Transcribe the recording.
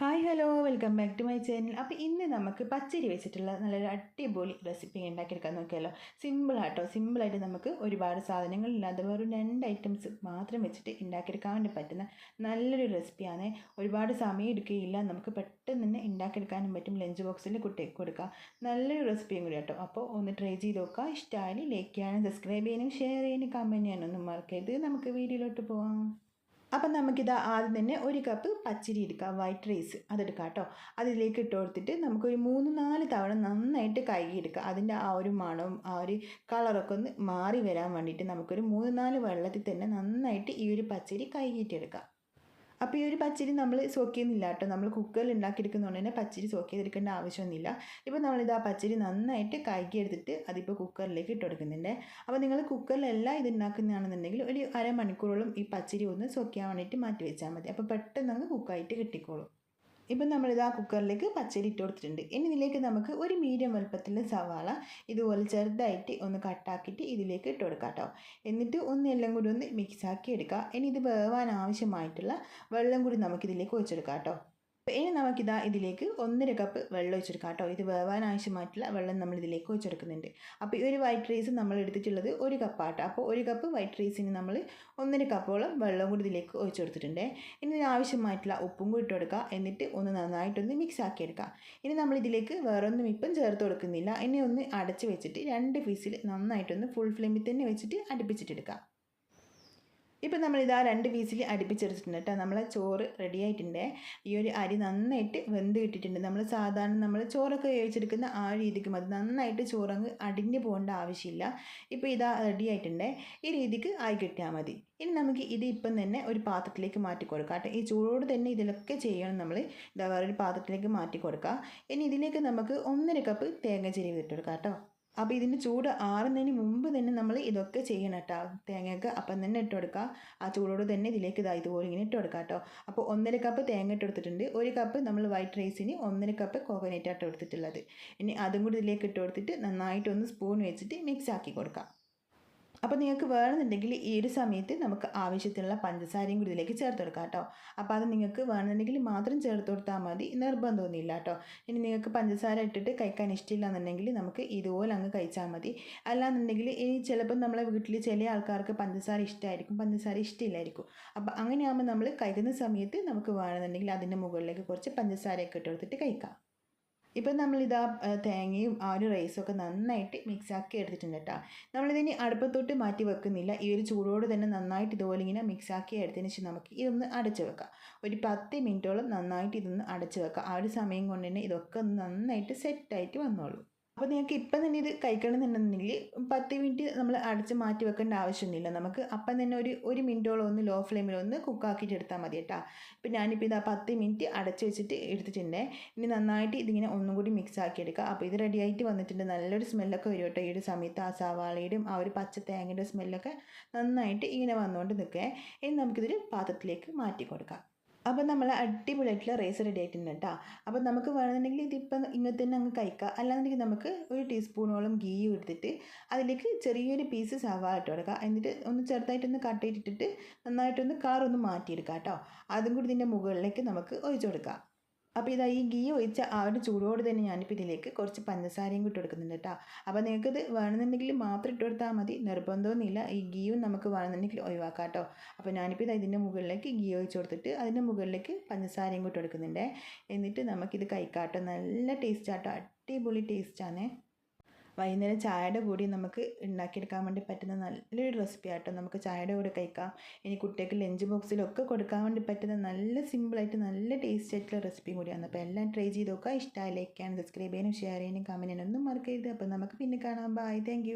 Hi hello welcome back to my channel അപ്പോൾ ഇന്ന് നമുക്ക് പച്ചരി വെച്ചിട്ടുള്ള നല്ലൊരു അടിപൊളി റെസിപ്പി ഉണ്ടാക്കിയെടുക്കാൻ നോക്കിയാലോ. സിമ്പിളാട്ടോ സിമ്പിളായിട്ട് നമുക്ക് ഒരുപാട് സാധനങ്ങൾ ഇല്ലാതെ വെറും രണ്ട് ഐറ്റംസ് മാത്രം വെച്ചിട്ട് ഉണ്ടാക്കിയെടുക്കാൻ വേണ്ടി പറ്റുന്ന നല്ലൊരു റെസിപ്പിയാണ് ഒരുപാട് സമയം എടുക്കുകയില്ല. നമുക്ക് പെട്ടെന്ന് തന്നെ ഉണ്ടാക്കിയെടുക്കാനും പറ്റും. ലഞ്ച് ബോക്സിൽ കുട്ടിക്ക് കൊടുക്കാം നല്ലൊരു റെസിപ്പിയും കൂടി കേട്ടോ അപ്പോൾ ഒന്ന് ട്രൈ ചെയ്ത് നോക്കുക. ഇഷ്ടമായി ലൈക്ക് ചെയ്യാനും സബ്സ്ക്രൈബ് ചെയ്യാനും ഷെയർ ചെയ്യാനും കമന്റ് ചെയ്യാനൊന്നും മറക്കരുത്. നമുക്ക് വീഡിയോയിലോട്ട് പോവാം. അപ്പം നമുക്കിത് ആദ്യം തന്നെ ഒരു കപ്പ് പച്ചരി എടുക്കാം വൈറ്റ് റൈസ് അതെടുക്കാം കേട്ടോ. അതിലേക്ക് ഇട്ട് കൊടുത്തിട്ട് നമുക്കൊരു മൂന്ന് നാല് തവണ നന്നായിട്ട് കഴുകിയെടുക്കാം. അതിന്റെ ആ ഒരു മണവും ആ ഒരു കളറൊക്കെ ഒന്ന് മാറി വരാൻ വേണ്ടിയിട്ട് നമുക്കൊരു മൂന്ന് നാല് വെള്ളത്തിൽ തന്നെ നന്നായിട്ട് ഈ ഒരു പച്ചരി കഴുകിയിട്ടെടുക്കാം. അപ്പോൾ ഈ ഒരു പച്ചരി നമ്മൾ സോക്ക് ചെയ്യുന്നില്ല കേട്ടോ. നമ്മൾ കുക്കറിൽ ഉണ്ടാക്കിയെടുക്കുന്നതുകൊണ്ട് തന്നെ പച്ചരി സോക്ക് ചെയ്തെടുക്കേണ്ട ആവശ്യമൊന്നുമില്ല. ഇപ്പോൾ നമ്മളിത് ആ പച്ചരി നന്നായിട്ട് കഴുകിയെടുത്തിട്ട് അതിപ്പോൾ കുക്കറിലേക്ക് ഇട്ട് കൊടുക്കുന്നുണ്ട്. അപ്പോൾ നിങ്ങൾ കുക്കറിലല്ല ഇത് ഉണ്ടാക്കുന്നതാണെന്നുണ്ടെങ്കിൽ ഒരു അരമണിക്കൂറോളം ഈ പച്ചരി ഒന്ന് സോക്ക് ചെയ്യാൻ വേണ്ടിയിട്ട് മാറ്റി വെച്ചാൽ മതി. അപ്പോൾ പെട്ടെന്ന് അങ്ങ് കുക്കായിട്ട് കിട്ടിക്കോളും. ഇപ്പം നമ്മളിത് ആ കുക്കറിലേക്ക് പച്ചരി ഇട്ട് കൊടുത്തിട്ടുണ്ട്. ഇനി ഇതിലേക്ക് നമുക്ക് ഒരു മീഡിയം വലുപ്പത്തിൽ സവാള ഇതുപോലെ ചെറുതായിട്ട് ഒന്ന് കട്ടാക്കിയിട്ട് ഇതിലേക്ക് ഇട്ട് കൊടുക്കാം കേട്ടോ. എന്നിട്ട് ഒന്ന് എല്ലാം കൂടി ഒന്ന് മിക്സാക്കി എടുക്കുക ഇനി ഇത് വേവാൻ ആവശ്യമായിട്ടുള്ള വെള്ളം കൂടി നമുക്കിതിലേക്ക് ഒഴിച്ചെടുക്കാം കേട്ടോ. ഇനി നമുക്കിതാ ഇതിലേക്ക് ഒന്നര കപ്പ് വെള്ളം ഒഴിച്ചെടുക്കാം കേട്ടോ. ഇത് വേവാൻ ആവശ്യമായിട്ടുള്ള വെള്ളം നമ്മൾ ഇതിലേക്ക് ഒഴിച്ചെടുക്കുന്നുണ്ട്. അപ്പോൾ ഈ ഒരു വൈറ്റ് റൈസ് നമ്മൾ എടുത്തിട്ടുള്ളത് ഒരു കപ്പാട്ടോ അപ്പോൾ ഒരു കപ്പ് വൈറ്റ് റൈസിന് നമ്മൾ ഒന്നര കപ്പോളം വെള്ളം കൂടി ഇതിലേക്ക് ഒഴിച്ചെടുത്തിട്ടുണ്ട് ഇനി ഇതിന് ആവശ്യമായിട്ടുള്ള ഉപ്പും കൂടി ഇട്ട് കൊടുക്കുക എന്നിട്ട് ഒന്ന് നന്നായിട്ടൊന്ന് മിക്സ് ആക്കി എടുക്കാം. ഇനി നമ്മൾ ഇതിലേക്ക് വേറൊന്നും ഇപ്പം ചേർത്ത് കൊടുക്കുന്നില്ല. ഇനി ഒന്ന് അടച്ച് വെച്ചിട്ട് രണ്ട് ഫീസിൽ നന്നായിട്ടൊന്ന് ഫുൾ ഫ്ലെയിമിൽ തന്നെ വെച്ചിട്ട് അടുപ്പിച്ചിട്ടെടുക്കാം ഇപ്പം നമ്മളിതാ രണ്ട് പീസിൽ അടുപ്പിച്ചെടുത്തിട്ടുണ്ട് കേട്ടോ. നമ്മളെ ചോറ് റെഡി ആയിട്ടുണ്ട്. ഈ ഒരു അരി നന്നായിട്ട് വെന്ത് കിട്ടിയിട്ടുണ്ട്. നമ്മൾ സാധാരണ നമ്മൾ ചോറൊക്കെ വേവിച്ചെടുക്കുന്ന ആ രീതിക്ക് മതി നന്നായിട്ട് ചോറങ്ങ് അടിഞ്ഞു പോകേണ്ട ആവശ്യമില്ല. ഇപ്പോൾ ഇതാ റെഡി ആയിട്ടുണ്ട്. ഈ രീതിക്ക് ആയി കിട്ടിയാൽ മതി. ഇനി നമുക്ക് ഇത് ഇപ്പം തന്നെ ഒരു പാത്രത്തിലേക്ക് മാറ്റി കൊടുക്കാം കേട്ടോ. ഈ ചൂടോട് തന്നെ ഇതിലൊക്കെ ചെയ്യണം നമ്മൾ. ഇതാ വേറൊരു പാത്രത്തിലേക്ക് മാറ്റി കൊടുക്കുക ഇനി ഇതിലേക്ക് നമുക്ക് ഒന്നര കപ്പ് തേങ്ങ ചെരിവ് ഇട്ട് കൊടുക്കാം കേട്ടോ. അപ്പോൾ ഇതിന്റെ ചൂട് ആറുന്നതിന് മുമ്പ് തന്നെ നമ്മൾ ഇതൊക്കെ ചെയ്യണം കേട്ടോ. തേങ്ങയൊക്കെ അപ്പം തന്നെ ഇട്ട് കൊടുക്കുക. ആ ചൂടോട് തന്നെ ഇതിലേക്ക് ഇതാ ഇതുപോലെ ഇങ്ങനെ ഇട്ട് കൊടുക്കുക കേട്ടോ. അപ്പോൾ ഒന്നര കപ്പ് തേങ്ങ ഇട്ട് കൊടുത്തിട്ടുണ്ട്. ഒരു കപ്പ് നമ്മൾ വൈറ്റ് റൈസിന് ഒന്നര കപ്പ് കോക്കനറ്റ് ആയിട്ട് കൊടുത്തിട്ടുള്ളത്. ഇനി അതും കൂടി ഇതിലേക്ക് ഇട്ട് കൊടുത്തിട്ട് നന്നായിട്ടൊന്ന് സ്പൂൺ വെച്ചിട്ട് മിക്സ് ആക്കി കൊടുക്കാം അപ്പോൾ നിങ്ങൾക്ക് വേണമെന്നുണ്ടെങ്കിൽ ഈ ഒരു സമയത്ത് നമുക്ക് ആവശ്യത്തിനുള്ള പഞ്ചസാരയും കൂടി ഇതിലേക്ക് ചേർത്ത് കൊടുക്കാം കേട്ടോ. അപ്പോൾ അത് നിങ്ങൾക്ക് വേണമെന്നുണ്ടെങ്കിൽ മാത്രം ചേർത്ത് കൊടുത്താൽ മതി. നിർബന്ധമൊന്നുമില്ല കേട്ടോ. ഇനി നിങ്ങൾക്ക് പഞ്ചസാര ഇട്ടിട്ട് കഴിക്കാൻ ഇഷ്ടമില്ല എന്നുണ്ടെങ്കിൽ നമുക്ക് ഇതുപോലെ അങ്ങ് കഴിച്ചാൽ മതി. അല്ലാന്നുണ്ടെങ്കിൽ ഇനി ചിലപ്പോൾ നമ്മളെ വീട്ടിൽ ചില ആൾക്കാർക്ക് പഞ്ചസാര ഇഷ്ടമായിരിക്കും പഞ്ചസാര ഇഷ്ടമില്ലായിരിക്കും അപ്പോൾ അങ്ങനെയാകുമ്പോൾ നമ്മൾ കഴിക്കുന്ന സമയത്ത് നമുക്ക് വേണമെന്നുണ്ടെങ്കിൽ അതിന്റെ മുകളിലേക്ക് കുറച്ച് പഞ്ചസാരയൊക്കെ ഇട്ട് കൊടുത്തിട്ട് കഴിക്കാം. ഇപ്പം നമ്മളിതാ തേങ്ങയും ആ ഒരു റൈസും ഒക്കെ നന്നായിട്ട് മിക്സാക്കി എടുത്തിട്ടുണ്ട് കേട്ടോ നമ്മളിതിനി അടുപ്പത്തൊട്ട് മാറ്റി വെക്കുന്നില്ല. ഈ ഒരു ചൂടോട് തന്നെ നന്നായിട്ട് ഇതുപോലെ ഇങ്ങനെ മിക്സാക്കി എടുത്തതിന് ശേഷം നമുക്ക് ഇതൊന്ന് അടച്ചു വെക്കാം. ഒരു പത്ത് മിനിറ്റോളം നന്നായിട്ട് ഇതൊന്ന് അടച്ചു വെക്കാം. ആ ഒരു സമയം കൊണ്ട് തന്നെ ഇതൊക്കെ നന്നായിട്ട് സെറ്റായിട്ട് വന്നോളൂ. അപ്പോൾ നിങ്ങൾക്ക് ഇപ്പം തന്നെ ഇത് കഴിക്കണമെന്നുണ്ടെന്നുണ്ടെങ്കിൽ പത്ത് മിനിറ്റ് നമ്മൾ അടച്ച് മാറ്റി വെക്കേണ്ട ആവശ്യമൊന്നുമില്ല. നമുക്ക് അപ്പം തന്നെ ഒരു ഒരു മിനിറ്റോളം ഒന്ന് ലോ ഫ്ലെയിമിൽ ഒന്ന് കുക്കാക്കിയിട്ട് എടുത്താൽ മതി കേട്ടോ. ഇപ്പം ഞാനിപ്പോൾ ഇതാ പത്ത് മിനിറ്റ് അടച്ച് വെച്ചിട്ട് എടുത്തിട്ടുണ്ട്. ഇനി നന്നായിട്ട് ഇതിങ്ങനെ ഒന്നും കൂടി മിക്സ് ആക്കി എടുക്കുക. അപ്പോൾ ഇത് റെഡി ആയിട്ട് വന്നിട്ടുണ്ട്. നല്ലൊരു സ്മെല്ലൊക്കെ വരും കേട്ടോ. ഈ ഒരു സമയത്ത് ആ സവാളയുടെയും ആ ഒരു പച്ച തേങ്ങയുടെ സ്മെല്ലൊക്കെ നന്നായിട്ട് ഇങ്ങനെ വന്നുകൊണ്ട് നിൽക്കുക ഇനി നമുക്കിതൊരു പാത്രത്തിലേക്ക് മാറ്റി കൊടുക്കാം. അപ്പോൾ നമ്മൾ അടിപൊളിയായിട്ടുള്ള റൈസ് റെഡി ആയിട്ടുണ്ട് കേട്ടോ അപ്പോൾ നമുക്ക് വേണമെന്നുണ്ടെങ്കിൽ ഇതിപ്പം ഇങ്ങനെ തന്നെ അങ്ങ് കഴിക്കാം. അല്ലാന്നുണ്ടെങ്കിൽ നമുക്ക് ഒരു ടീസ്പൂണോളം ഗീ എടുത്തിട്ട് അതിലേക്ക് ചെറിയൊരു പീസ് സവാള ഇട്ട് കൊടുക്കുക എന്നിട്ട് ഒന്ന് ചെറുതായിട്ടൊന്ന് കട്ട് ചെയ്തിട്ടിട്ട് നന്നായിട്ടൊന്ന് കളറൊന്ന് മാറ്റിയെടുക്കാം കേട്ടോ അതും കൂടി ഇതിന്റെ മുകളിലേക്ക് നമുക്ക് ഒഴിച്ചു കൊടുക്കാം. അപ്പോൾ ഇതാ ഈ ഗീ ഒഴിച്ച ആ ഒരു ചൂടോട് തന്നെ ഞാനിപ്പോൾ ഇതിലേക്ക് കുറച്ച് പഞ്ചസാരയും കൂട്ടി കൊടുക്കുന്നുണ്ട് കേട്ടോ. അപ്പോൾ നിങ്ങൾക്കിത് വേണമെന്നുണ്ടെങ്കിൽ മാത്രം ഇട്ട് കൊടുത്താൽ മതി. നിർബന്ധമൊന്നുമില്ല. ഈ ഗീയും നമുക്ക് വേണമെന്നുണ്ടെങ്കിൽ ഒഴിവാക്കാം കേട്ടോ. അപ്പോൾ ഞാനിപ്പോൾ ഇത് ഇതിന്റെ മുകളിലേക്ക് ഗീ ഒഴിച്ച് കൊടുത്തിട്ട് അതിന്റെ മുകളിലേക്ക് പഞ്ചസാരയും കൂട്ടി കൊടുക്കുന്നുണ്ട്. എന്നിട്ട് നമുക്കിത് കഴിക്കാട്ടോ നല്ല ടേസ്റ്റ് ആട്ടോ അടിപൊളി ടേസ്റ്റാണ്. വൈകുന്നേരം ചായയുടെ കൂടി നമുക്ക് ഉണ്ടാക്കിയെടുക്കാൻ വേണ്ടി പറ്റുന്ന നല്ലൊരു റെസിപ്പി ആട്ടോ. നമുക്ക് ചായയുടെ കൂടെ കഴിക്കാം. ഇനി കുട്ടികൾക്ക് ലഞ്ച് ബോക്സിലൊക്കെ കൊടുക്കാൻ വേണ്ടി പറ്റുന്ന നല്ല സിമ്പിളായിട്ട് നല്ല ടേസ്റ്റ് ആയിട്ടുള്ള റെസിപ്പിയും കൂടിയാണ്. അപ്പോൾ എല്ലാം ട്രൈ ചെയ്ത് നോക്കുക. ഇഷ്ടമായി ലൈക്ക് ചെയ്യാനും സബ്സ്ക്രൈബ് ചെയ്യാനും ഷെയർ ചെയ്യാനും കമന്റ് ചെയ്യാനും ഒന്നും മറക്കരുത്. അപ്പോൾ നമുക്ക് പിന്നെ കാണാം. Bye thank